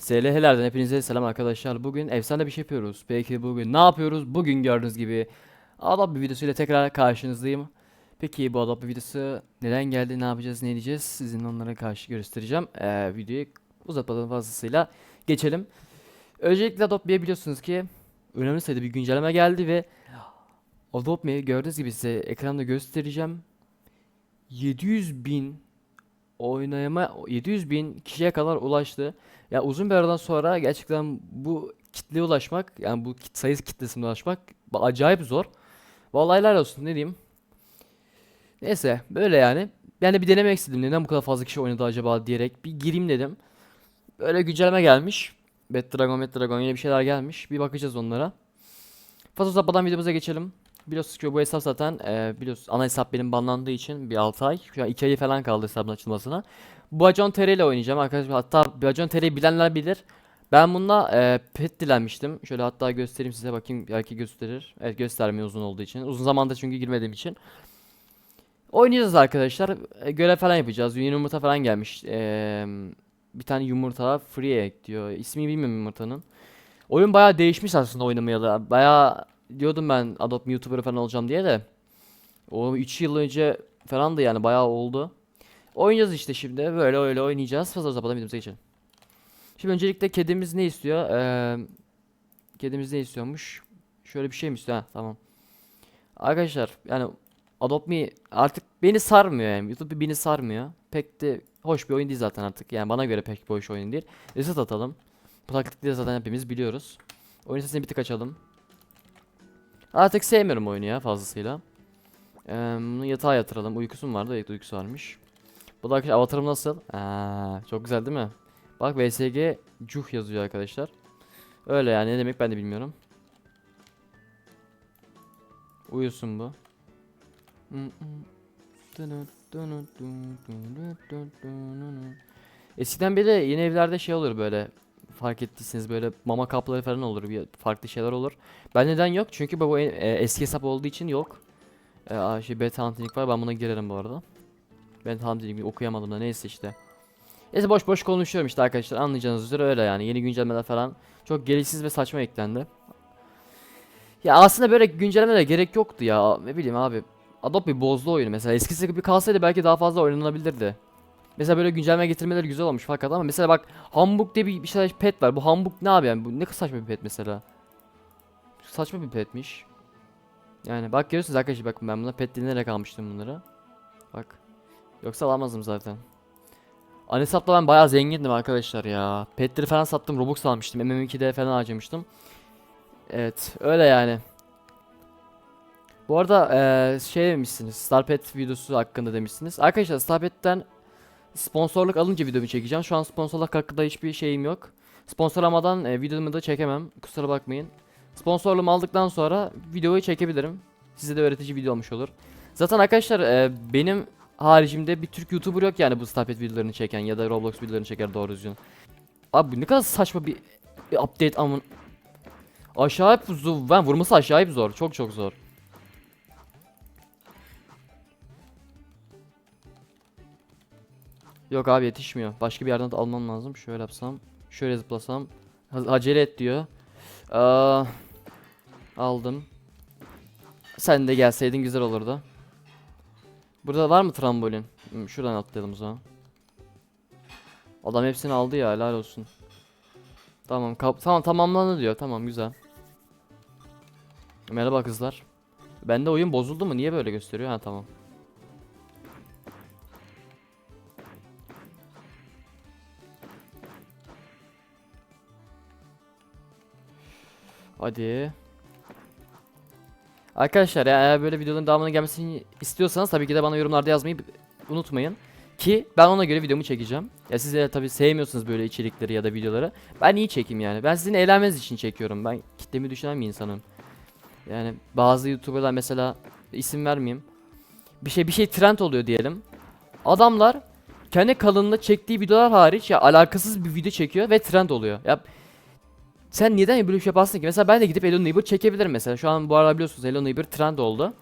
SLH'lerden hepinize selam arkadaşlar. Bugün efsane bir şey yapıyoruz. Peki bugün ne yapıyoruz? Bugün gördüğünüz gibi Adobe videosuyla tekrar karşınızdayım. Peki bu Adobe videosu neden geldi, ne yapacağız, ne edeceğiz? Sizin onlara karşı göstereceğim. Ee, videoyu uzatmadan fazlasıyla geçelim. Öncelikle Adobe'ye biliyorsunuz ki önemli sayıda bir güncelleme geldi ve Adobe'yi gördüğünüz gibi size ekranda göstereceğim. 700 bin oynayama 700 bin kişiye kadar ulaştı. Ya uzun bir aradan sonra gerçekten bu kitleye ulaşmak yani bu kit sayı kitlesine ulaşmak acayip zor. Vallahi helal olsun ne diyeyim. Neyse böyle yani. Ben de bir denemek istedim. Neden bu kadar fazla kişi oynadı acaba diyerek bir gireyim dedim. Böyle güncelleme gelmiş. Bad Dragon yine bir şeyler gelmiş. Bir bakacağız onlara. Fazla uzatmadan videomuza geçelim. Biliyorsunuz ki bu hesap zaten e, biliyorsunuz ana hesap benim banlandığı için bir 6 ay. Şu an 2 ayı falan kaldı hesabın açılmasına. Bacon TR ile oynayacağım arkadaşlar. Hatta Bacon TR'yi bilenler bilir. Ben bununla e, pet dilenmiştim. Şöyle hatta göstereyim size bakayım belki gösterir. Evet göstermiyor uzun olduğu için. Uzun zamanda çünkü girmediğim için. Oynayacağız arkadaşlar. E, görev falan yapacağız. Yumurta falan gelmiş. E, bir tane yumurta free egg diyor. İsmini bilmiyorum yumurtanın. Oyun bayağı değişmiş aslında oynamayalı. Bayağı diyordum ben Adopt YouTuber falan olacağım diye de. O 3 yıl önce falan da yani bayağı oldu. Oynayacağız işte şimdi. Böyle öyle oynayacağız. Fazla uzatmadan videomuza geçelim. Şimdi öncelikle kedimiz ne istiyor? Ee, kedimiz ne istiyormuş? Şöyle bir şey mi istiyor? Ha, tamam. Arkadaşlar yani Adopt Me artık beni sarmıyor yani. YouTube beni sarmıyor. Pek de hoş bir oyun değil zaten artık. Yani bana göre pek bir hoş oyun değil. Reset atalım. Bu taktikleri zaten hepimiz biliyoruz. Oyun sesini bir tık açalım. Artık sevmiyorum oyunu ya fazlasıyla. Ee, bunu yatağa yatıralım. Uykusu mu vardı? Evet uykusu varmış. Bu da arkadaşlar avatarım nasıl? Aa, çok güzel değil mi? Bak VSG Cuh yazıyor arkadaşlar. Öyle yani ne demek ben de bilmiyorum. Uyusun bu. Eskiden beri yeni evlerde şey olur böyle fark ettiyseniz böyle mama kapları falan olur bir farklı şeyler olur. Ben neden yok? Çünkü bu e, eski hesap olduğu için yok. E, şey beta hunting var ben buna girerim bu arada. Ben hunting okuyamadım da neyse işte. Neyse boş boş konuşuyorum işte arkadaşlar anlayacağınız üzere öyle yani yeni güncellemeler falan çok gereksiz ve saçma eklendi. Ya aslında böyle güncellemelere gerek yoktu ya ne bileyim abi. Adobe bozdu oyunu mesela eskisi gibi kalsaydı belki daha fazla oynanabilirdi. Mesela böyle güncelleme getirmeleri güzel olmuş fakat ama mesela bak Hamburg diye bir, bir şey pet var. Bu Hamburg ne abi yani bu ne saçma bir pet mesela. Saçma bir petmiş. Yani bak görüyorsunuz arkadaşlar bakın ben buna pet dinleyerek almıştım bunları. Bak. Yoksa alamazdım zaten. An hesapla ben bayağı zengindim arkadaşlar ya. Petleri falan sattım Robux almıştım. MM2'de falan harcamıştım. Evet öyle yani. Bu arada eee, şey demişsiniz Star Pet videosu hakkında demişsiniz. Arkadaşlar Star Pet'ten sponsorluk alınca videomu çekeceğim. Şu an sponsorluk hakkında hiçbir şeyim yok. Sponsorlamadan e, videomu da çekemem. Kusura bakmayın. Sponsorluğumu aldıktan sonra videoyu çekebilirim. Size de öğretici video olmuş olur. Zaten arkadaşlar e, benim haricimde bir Türk YouTuber yok yani bu Star Pet videolarını çeken ya da Roblox videolarını çeker doğru düzgün. Abi bu ne kadar saçma bir, bir update amın. Aşağı zor. Ben vurması aşağıya zor. Çok çok zor. Yok abi yetişmiyor. Başka bir yerden de almam lazım. Şöyle yapsam. Şöyle zıplasam. Acele et diyor. Aa, aldım. Sen de gelseydin güzel olurdu. Burada var mı trambolin? Hmm, Şuradan atlayalım o zaman. Adam hepsini aldı ya helal olsun. Tamam kap tamam tamamlandı diyor. Tamam güzel. Merhaba kızlar. Bende oyun bozuldu mu? Niye böyle gösteriyor? Ha tamam. Hadi. Arkadaşlar ya eğer böyle videoların devamının gelmesini istiyorsanız tabii ki de bana yorumlarda yazmayı unutmayın. Ki ben ona göre videomu çekeceğim. Ya siz de tabii sevmiyorsunuz böyle içerikleri ya da videoları. Ben iyi çekeyim yani. Ben sizin eğlenmeniz için çekiyorum. Ben kitlemi düşünen bir insanım. Yani bazı YouTuber'lar mesela isim vermeyeyim. Bir şey bir şey trend oluyor diyelim. Adamlar kendi kanalında çektiği videolar hariç ya alakasız bir video çekiyor ve trend oluyor. Ya sen neden böyle bir şey yaparsın ki? Mesela ben de gidip Hello Neighbor çekebilirim mesela. Şu an bu arada biliyorsunuz Hello Neighbor trend oldu.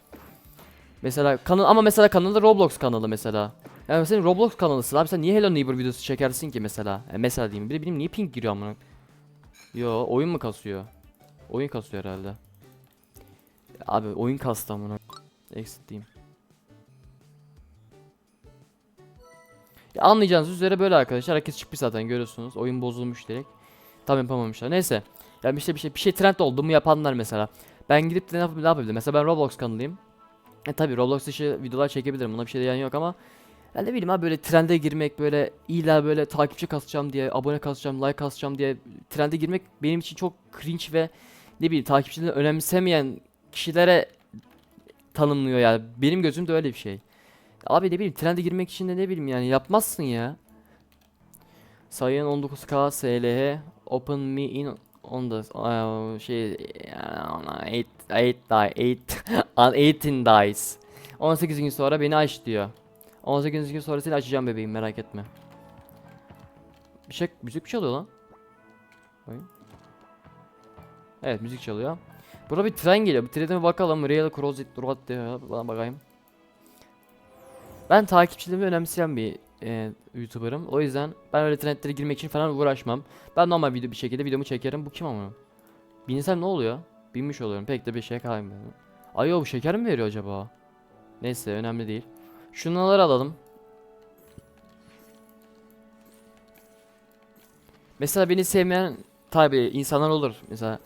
Mesela kanal ama mesela kanalı Roblox kanalı mesela. Yani senin Roblox kanalısın abi sen niye Hello Neighbor videosu çekersin ki mesela? E, mesela diyeyim. Bir de benim niye ping giriyor amına? Yo oyun mu kasıyor? Oyun kasıyor herhalde. Abi oyun kastı amına. Exit diyeyim. Ya anlayacağınız üzere böyle arkadaşlar. Herkes çıkmış zaten görüyorsunuz. Oyun bozulmuş direkt. Tam yapamamışlar. Neyse. Yani işte bir şey bir şey trend oldu mu yapanlar mesela. Ben gidip de ne, yap- ne yapabilirim? Mesela ben Roblox kanalıyım. E tabi Roblox dışı videolar çekebilirim. Buna bir şey diyen yok ama ya ne bileyim abi böyle trende girmek böyle illa böyle takipçi kasacağım diye, abone kasacağım, like kasacağım diye trende girmek benim için çok cringe ve ne bileyim takipçilerini önemsemeyen kişilere tanımlıyor yani. Benim gözümde öyle bir şey. Abi ne bileyim trende girmek için de ne bileyim yani yapmazsın ya. Sayın 19K SLH Open me in on the uh, şey 8 8 die 8 on 18 dies. 18 gün sonra beni aç diyor. 18 gün sonra seni açacağım bebeğim merak etme. Bir şey müzik çalıyor lan? Bakayım. Evet müzik çalıyor. Burada bir tren geliyor. Bir trene bakalım. Real Cross It Road. Bana bakayım. Ben takipçilerimi önemseyen bir e, YouTuber'ım. O yüzden ben öyle trendlere girmek için falan uğraşmam. Ben normal video bir şekilde videomu çekerim. Bu kim ama? Binsem ne oluyor? Binmiş oluyorum. Pek de bir şey kalmıyor. Ay o şeker mi veriyor acaba? Neyse önemli değil. Şunları alalım. Mesela beni sevmeyen tabi insanlar olur. Mesela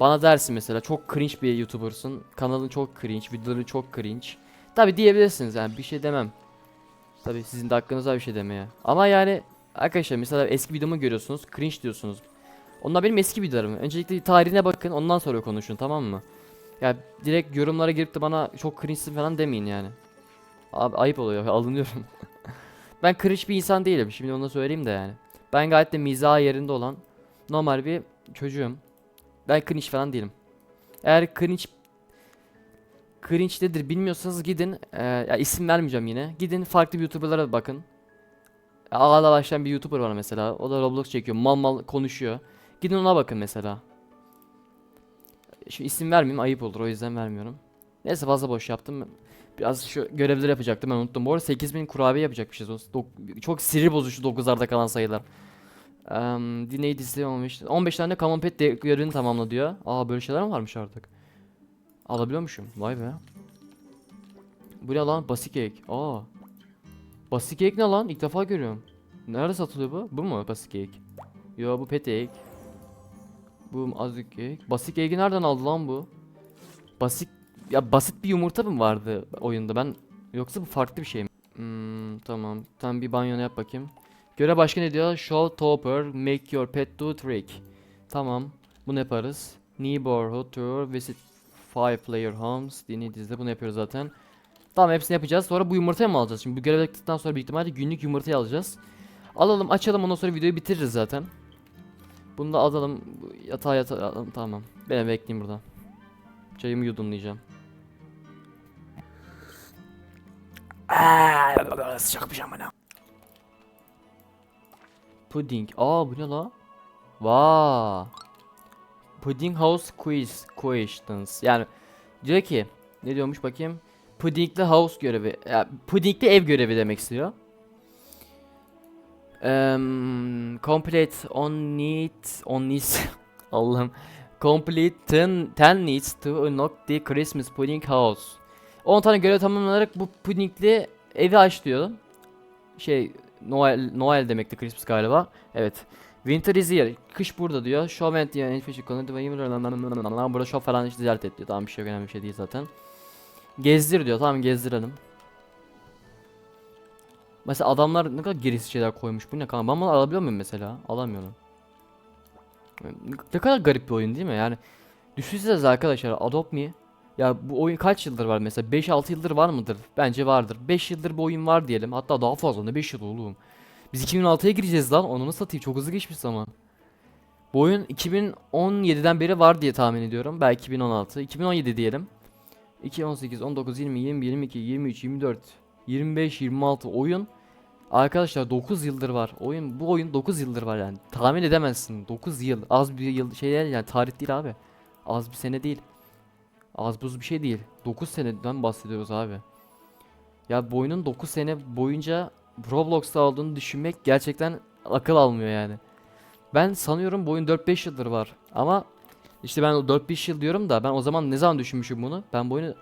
bana dersin mesela çok cringe bir YouTuber'sın. Kanalın çok cringe, videoları çok cringe. Tabi diyebilirsiniz yani bir şey demem. Tabi sizin de hakkınız bir şey demeye. Ama yani arkadaşlar mesela eski videomu görüyorsunuz cringe diyorsunuz. Onlar benim eski videolarım. Öncelikle tarihine bakın ondan sonra konuşun tamam mı? Ya direkt yorumlara girip de bana çok cringe'sin falan demeyin yani. Abi ayıp oluyor alınıyorum. ben cringe bir insan değilim şimdi onu söyleyeyim de yani. Ben gayet de mizah yerinde olan normal bir çocuğum. Ben cringe falan değilim. Eğer cringe cringe nedir bilmiyorsanız gidin eee, ya isim vermeyeceğim yine. Gidin farklı YouTuber'lara bakın. A'la başlayan bir YouTuber var mesela. O da Roblox çekiyor. Mal mal konuşuyor. Gidin ona bakın mesela. Şimdi isim vermeyeyim ayıp olur o yüzden vermiyorum. Neyse fazla boş yaptım. Biraz şu görevleri yapacaktım ben unuttum. Bu arada 8000 kurabiye yapacakmışız. Dok- çok sinir bozucu 9'larda kalan sayılar. Um, dinleyi dizisi olmuş. 15 tane Common Pet görevini tamamla diyor. Aa böyle şeyler mi varmış artık? Alabiliyormuşum. Vay be. Bu ne lan? Basic Cake. Aa. Basic Cake ne lan? İlk defa görüyorum. Nerede satılıyor bu? Bu mu Basic Cake? Yo bu Pet Cake. Bu Azik Cake. Basic Cake'i nereden aldı lan bu? Basit ya basit bir yumurta mı vardı oyunda? Ben yoksa bu farklı bir şey mi? Hmm, tamam. Tam bir banyonu yap bakayım. Göre başka ne diyor? Show topper, make your pet do trick. Tamam. Bunu yaparız. Neighborhood tour, visit five player homes. Dini dizide bunu yapıyoruz zaten. Tamam hepsini yapacağız. Sonra bu yumurtayı mı alacağız? Şimdi bu görev yaptıktan sonra büyük ihtimalle günlük yumurtayı alacağız. Alalım açalım ondan sonra videoyu bitiririz zaten. Bunu da alalım. Yatağa yatağa tamam. Ben bekleyeyim burada. Çayımı yudumlayacağım. Sıcakmış amına. Pudding. Aa bu ne la? Vaa. Pudding House Quiz Questions. Yani diyor ki ne diyormuş bakayım? Puddingli house görevi. Ya, puddingli ev görevi demek istiyor. Um, complete on need on needs Allah'ım. Complete 10, 10 needs to unlock the Christmas pudding house. 10 tane görev tamamlanarak bu puddingli evi aç. Şey Noel Noel demekti Christmas galiba. Evet. Winter is here. Kış burada diyor. Show and. Hiçbir şey konu Burada show falan işte ziyaret et diyor. Tamam bir şey önemli bir şey değil zaten. Gezdir diyor. Tamam gezdirelim. Mesela adamlar ne kadar gerisi şeyler koymuş. Bu ne kanka? Ben bunu alabiliyor muyum mesela? Alamıyorum. Ne kadar garip bir oyun değil mi? Yani düşünsenize arkadaşlar Adopt Me ya bu oyun kaç yıldır var mesela? 5-6 yıldır var mıdır? Bence vardır. 5 yıldır bu oyun var diyelim. Hatta daha fazla ne 5 yıl oğlum. Biz 2006'ya gireceğiz lan. Onu nasıl satayım? Çok hızlı geçmiş zaman. Bu oyun 2017'den beri var diye tahmin ediyorum. Belki 2016. 2017 diyelim. 2018, 19, 20, 20, 22, 23, 24, 25, 26 oyun. Arkadaşlar 9 yıldır var. Oyun bu oyun 9 yıldır var yani. Tahmin edemezsin. 9 yıl. Az bir yıl şey değil yani tarih değil abi. Az bir sene değil. Az buz bir şey değil. 9 seneden bahsediyoruz abi. Ya bu oyunun 9 sene boyunca Roblox'ta olduğunu düşünmek gerçekten akıl almıyor yani. Ben sanıyorum bu oyun 4-5 yıldır var. Ama işte ben o 4-5 yıl diyorum da ben o zaman ne zaman düşünmüşüm bunu? Ben bu oyunu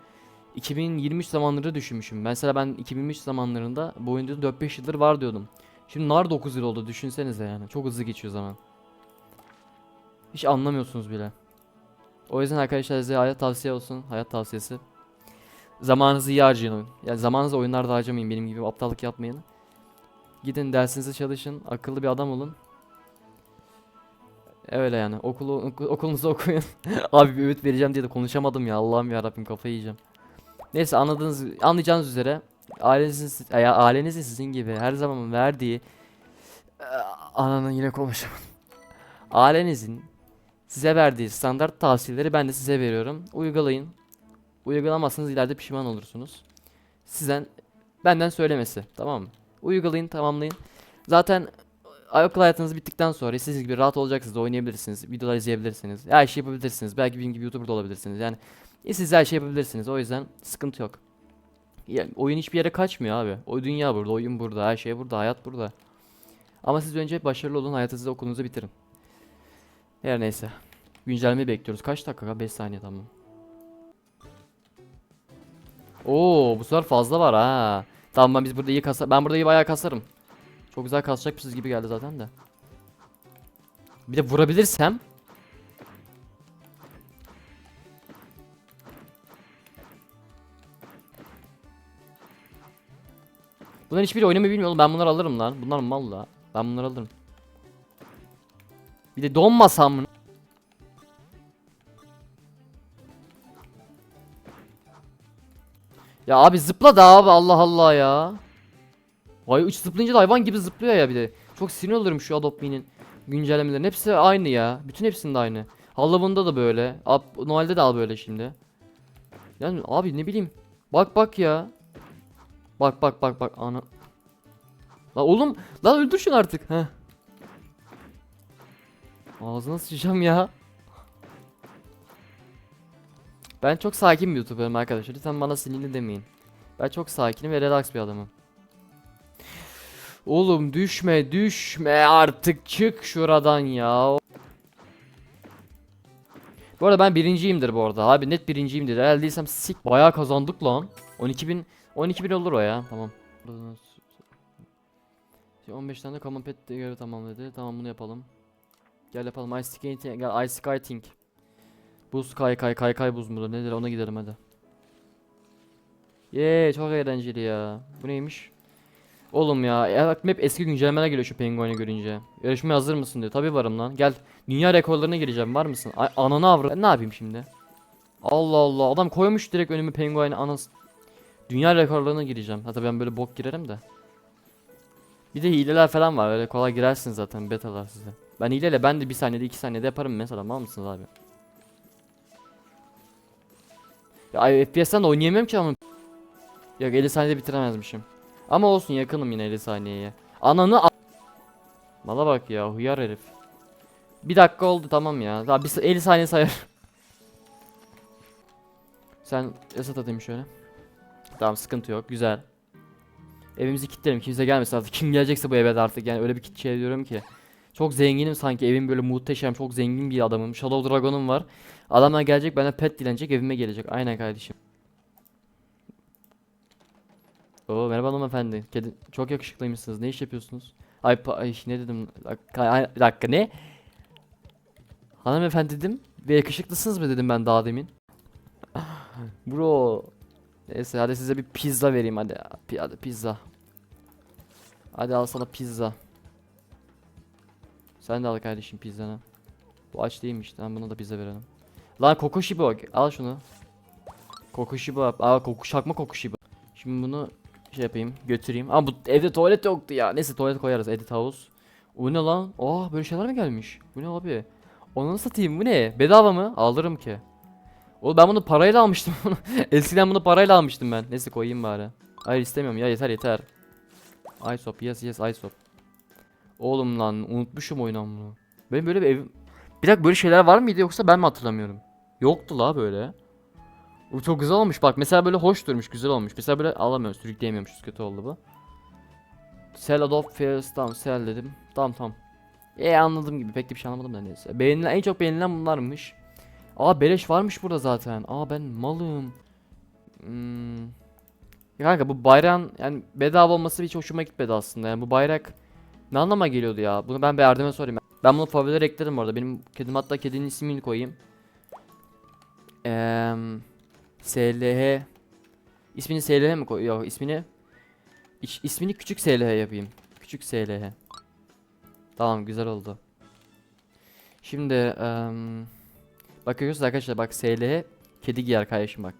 2023 zamanları düşünmüşüm. Mesela ben 2023 zamanlarında bu oyun diyordum 4-5 yıldır var diyordum. Şimdi nar 9 yıl oldu düşünsenize yani. Çok hızlı geçiyor zaman. Hiç anlamıyorsunuz bile. O yüzden arkadaşlar size hayat tavsiye olsun. Hayat tavsiyesi. Zamanınızı iyi harcayın. Yani zamanınızı oyunlarda harcamayın. Benim gibi aptallık yapmayın. Gidin dersinizi çalışın. Akıllı bir adam olun. Öyle yani. Okulu oku- okulunuzu okuyun. Abi bir öğüt vereceğim diye de konuşamadım ya. Allah'ım ya Rabbim kafayı yiyeceğim. Neyse anladığınız anlayacağınız üzere ailenizin ya ailenizin sizin gibi her zaman verdiği ananın yine konuşamadım. Ailenizin size verdiği standart tavsiyeleri ben de size veriyorum. Uygulayın. Uygulamazsanız ileride pişman olursunuz. Sizden benden söylemesi tamam mı? Uygulayın tamamlayın. Zaten okul hayatınız bittikten sonra siz gibi rahat olacaksınız, oynayabilirsiniz, videolar izleyebilirsiniz, her şey yapabilirsiniz. Belki benim gibi YouTuber da olabilirsiniz. Yani siz her şey yapabilirsiniz. O yüzden sıkıntı yok. Ya, oyun hiçbir yere kaçmıyor abi. O dünya burada, oyun burada, her şey burada, hayat burada. Ama siz önce başarılı olun, hayatınızı okulunuzu bitirin. Her neyse. Güncelleme bekliyoruz. Kaç dakika? 5 saniye tamam. Oo, bu sefer fazla var ha. Tamam ben biz burada iyi kasa ben burada iyi bayağı kasarım. Çok güzel kasacakmışız gibi geldi zaten de. Bir de vurabilirsem Bunların hiçbiri oynamayı bilmiyor. Ben bunları alırım lan. Bunlar mal la. Ben bunları alırım. Bir de donmasam mı? Ya abi zıpla da abi Allah Allah ya. Vay 3 zıplayınca da hayvan gibi zıplıyor ya bir de. Çok sinir olurum şu Adopt Me'nin güncellemelerin. Hepsi aynı ya. Bütün hepsinde aynı. Halloween'da da böyle. Ab Noel'de de al böyle şimdi. Yani abi ne bileyim. Bak bak ya. Bak bak bak bak ana. La oğlum lan öldür şunu artık. Heh. Ağzına sıçacağım ya. Ben çok sakin bir YouTuber'ım arkadaşlar. Lütfen bana sinirli demeyin. Ben çok sakinim ve relax bir adamım. Oğlum düşme düşme artık çık şuradan ya. Bu arada ben birinciyimdir bu arada abi net birinciyimdir. Eğer değilsem sik bayağı kazandık lan. 12 bin 12 bin olur o ya tamam. 15 tane common pet de görev tamamladı. Tamam bunu yapalım. Gel yapalım. Ice Sky gel Ice Sky Think. Buz kay kay kay kay buz mudur nedir ona gidelim hadi. Yee çok eğlenceli ya. Bu neymiş? Oğlum ya, ya hep eski güncellemeler geliyor şu pengueni görünce. Yarışmaya hazır mısın diyor. Tabii varım lan. Gel. Dünya rekorlarına gireceğim. Var mısın? Ay, ananı avra. Ne yapayım şimdi? Allah Allah. Adam koymuş direkt önüme pengueni anas. Dünya rekorlarına gireceğim. Hatta ben böyle bok girerim de. Bir de hileler falan var. Öyle kolay girersin zaten betalar size. Ben hileyle ben de bir saniyede iki saniyede yaparım mesela. Mal mısınız abi? Ya FPS'ten de oynayamıyorum ki ama. Yok 50 saniyede bitiremezmişim. Ama olsun yakınım yine 50 saniyeye. Ananı a- Mala bak ya huyar herif. Bir dakika oldu tamam ya. Daha bir sa- 50 saniye sayar. Sen esat atayım şöyle. Tamam sıkıntı yok güzel. Evimizi kilitlerim kimse gelmesin artık. Kim gelecekse bu eve artık yani öyle bir kit- şey diyorum ki. Çok zenginim sanki evim böyle muhteşem çok zengin bir adamım. Shadow Dragon'um var. Adamlar gelecek bana pet dilenecek evime gelecek. Aynen kardeşim. Oo merhaba hanımefendi. Kedi çok yakışıklıymışsınız. Ne iş yapıyorsunuz? Ay, ay ne dedim? Dakika, bir dakika ne? Hanımefendi dedim ve yakışıklısınız mı dedim ben daha demin. Bro. Neyse hadi size bir pizza vereyim hadi. Hadi pizza. Hadi al sana pizza. Sen de al kardeşim pizzanı. Bu aç değilmiş. Tamam buna da pizza verelim. Lan Kokoshibo al şunu. Kokoshibo al koku şakma Kokoshibo. Şimdi bunu şey yapayım götüreyim. Ama bu evde tuvalet yoktu ya. Neyse tuvalet koyarız edit house. O ne lan? Aa böyle şeyler mi gelmiş? Bu ne abi? Onu satayım bu ne? Bedava mı? Alırım ki. Oğlum ben bunu parayla almıştım. Eskiden bunu parayla almıştım ben. Neyse koyayım bari. Hayır istemiyorum ya yeter yeter. Isop yes yes Isop. Oğlum lan unutmuşum oyunu bunu. Benim böyle bir evim... Bir dakika böyle şeyler var mıydı yoksa ben mi hatırlamıyorum? Yoktu la böyle. Bu çok güzel olmuş bak mesela böyle hoş durmuş güzel olmuş. Mesela böyle alamıyorum sürükleyemiyormuşuz kötü oldu bu. Sell adopt fails tamam sell dedim. Tamam tamam. E anladım gibi pek de bir şey anlamadım da neyse. Beğenilen en çok beğenilen bunlarmış. Aa beleş varmış burada zaten. Aa ben malım. Hmm. Ya kanka bu bayrağın yani bedava olması hiç hoşuma gitmedi aslında. Yani bu bayrak ne anlama geliyordu ya? Bunu ben bir Erdem'e sorayım. Ben bunu favorilere ekledim orada. Benim kedim hatta kedinin ismini koyayım. SLH İsmini SLH mi koy? Yok ismini İş- ismini küçük SLH yapayım. Küçük SLH. Tamam güzel oldu. Şimdi em, bakıyoruz arkadaşlar bak SLH kedi giyer kardeşim bak.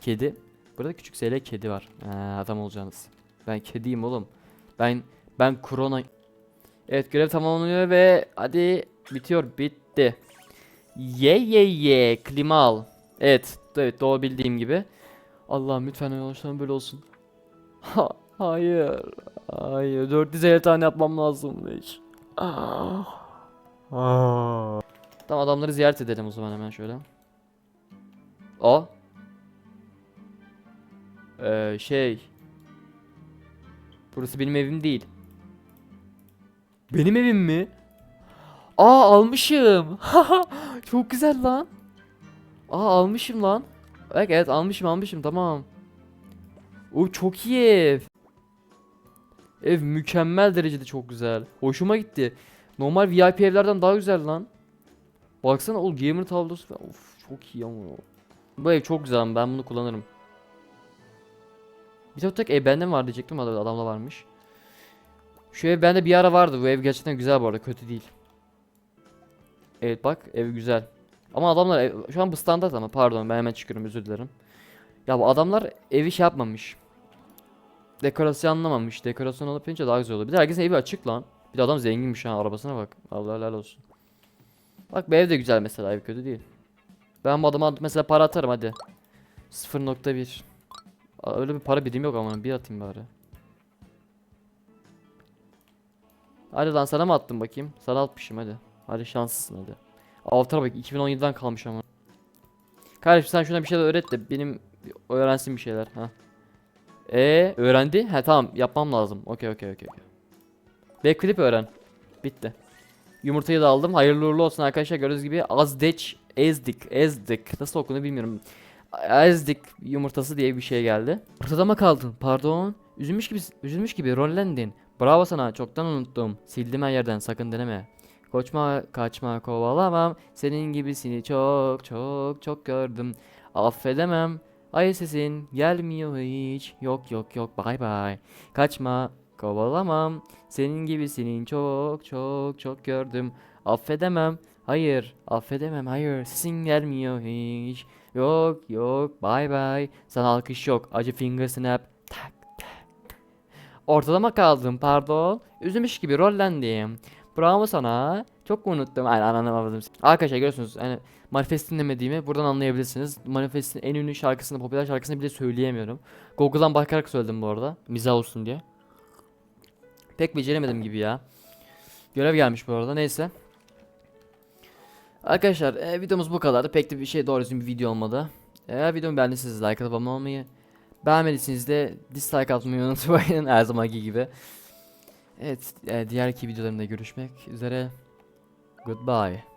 Kedi. Burada küçük SLH kedi var. Ha, adam olacaksınız. Ben kediyim oğlum. Ben ben korona. Evet görev tamamlanıyor ve hadi bitiyor bitti. Ye ye ye klima al. Evet evet doğru bildiğim gibi. Allah'ım lütfen yavaştan böyle olsun. Ha, hayır. Hayır. 450 tane yapmam lazımmış. Ah. Tamam adamları ziyaret edelim o zaman hemen şöyle. O. Ee, şey. Burası benim evim değil. Benim evim mi? Aa almışım. Çok güzel lan. Aa almışım lan. Evet, evet almışım almışım tamam. O çok iyi ev. Ev mükemmel derecede çok güzel. Hoşuma gitti. Normal VIP evlerden daha güzel lan. Baksana o gamer tablosu. Of çok iyi ama. Bu ev çok güzel ben bunu kullanırım. Bir tek ev bende var diyecektim adamda varmış. Şu ev bende bir ara vardı. Bu ev gerçekten güzel bu arada kötü değil. Evet bak ev güzel. Ama adamlar şu an bu standart ama pardon ben hemen çıkıyorum özür dilerim. Ya bu adamlar evi şey yapmamış. Dekorasyon anlamamış. Dekorasyon alıp yapınca daha güzel olur. Bir de herkesin evi açık lan. Bir de adam zenginmiş ha arabasına bak. Allah helal olsun. Bak bu ev de güzel mesela ev kötü değil. Ben bu adama mesela para atarım hadi. 0.1 Aa, Öyle bir para birimi yok ama bir atayım bari. Hadi lan sana mı attım bakayım? Sana atmışım hadi. Hadi şanslısın hadi. Avatar'a bak 2017'den kalmış ama. Kardeşim sen şuna bir şeyler öğret de benim öğrensin bir şeyler ha. E öğrendi? He tamam yapmam lazım. Okey okey okey. Backflip öğren. Bitti. Yumurtayı da aldım. Hayırlı uğurlu olsun arkadaşlar. Gördüğünüz gibi azdeç, ezdik, ezdik. Nasıl okunuyor bilmiyorum. Ezdik yumurtası diye bir şey geldi. Ortada mı kaldın? Pardon. Üzülmüş gibi, üzülmüş gibi rollendin. Bravo sana. Çoktan unuttum. Sildim her yerden. Sakın deneme. Koçma, kaçma, kovalamam. Senin gibisini çok çok çok gördüm. Affedemem. Ay sesin gelmiyor hiç. Yok yok yok. Bay bay. Kaçma, kovalamam. Senin gibisinin çok çok çok gördüm. Affedemem. Hayır, affedemem. Hayır, sesin gelmiyor hiç. Yok yok. Bay bay. Sana alkış yok. Acı finger snap. Tak tak. Ortalama kaldım pardon. Üzülmüş gibi rollendim. Bravo sana. Çok mu unuttum? Aynen anlamadım. Arkadaşlar görüyorsunuz hani Manifest dinlemediğimi buradan anlayabilirsiniz. Manifest'in en ünlü şarkısını, popüler şarkısını bile söyleyemiyorum. Google'dan bakarak söyledim bu arada. Mizah olsun diye. Pek beceremedim gibi ya. Görev gelmiş bu arada. Neyse. Arkadaşlar e, videomuz bu kadardı. Pek de bir şey doğru düzgün bir video olmadı. Eğer videomu beğendiyseniz like atıp abone olmayı, beğenmediyseniz de dislike atmayı unutmayın her zamanki gibi. Evet, e, diğer iki videolarımda görüşmek üzere. Goodbye.